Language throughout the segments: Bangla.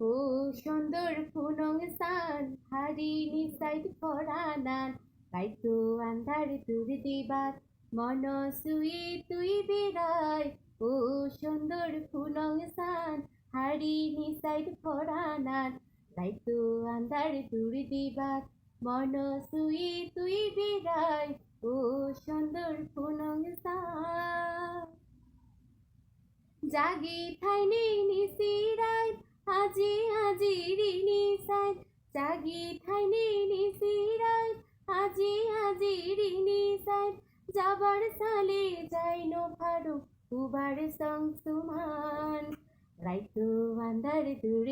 ও সুন্দর ফুনং সান হারিনি সাইড পরানান তাইতো আন্ধার দূর দিবার, মন সুই তুই বেড়াই। ও সুন্দর ফুনং সান হারিনি সাইড পরানান তাইতো আন্ধার দূর দিবার, মন সুই তুই বেড়াই। ও সুন্দর ফুনং সান। জাগি থাইনি নিসিরাই আজি আজি রিনি সাই জাগি থাইনি নিসিরাই আজি আজি রিনি সাই যাবার সালে যাই নো ফারু উবার সং সুমান রাইতু আন্ধার দূর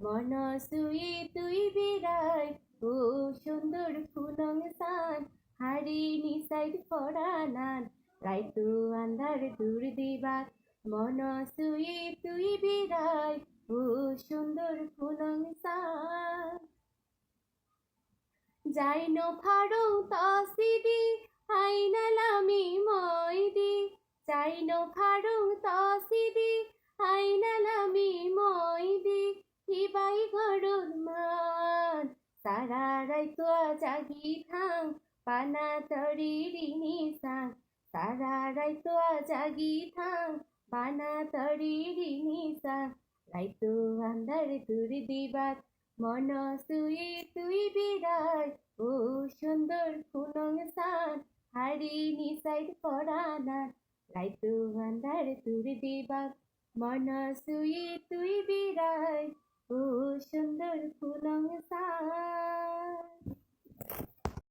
মন সুই তুই বিরাই ও সুন্দর ফুলং সান হারি নিসাইড পড়ানান রাইতু আন্ধার দূর দিবার মন সুই তুই সুন্দর ফুলং যাই ন ফাড়ো তসিদি, আইনালামি ময়দি যাই ন ফাড়ো তসিদি, আইনালামি ময়দি হিবাই গরুর মান সারা রাই তো জাগি থাং পানা তরি রিনি সাং সারা রাই জাগি থাং পানা তরি রিনি সাং রাই তো আন্ধার দূর দিবার মন সুয়ে তুই বিরাজ ও সুন্দর ফুলং সান হারি নিসাইড পড়ানা রাইতু আন্ধার দূর দিবার মন সুয়ে তুই বিরাজ ও সুন্দর ফুলং সান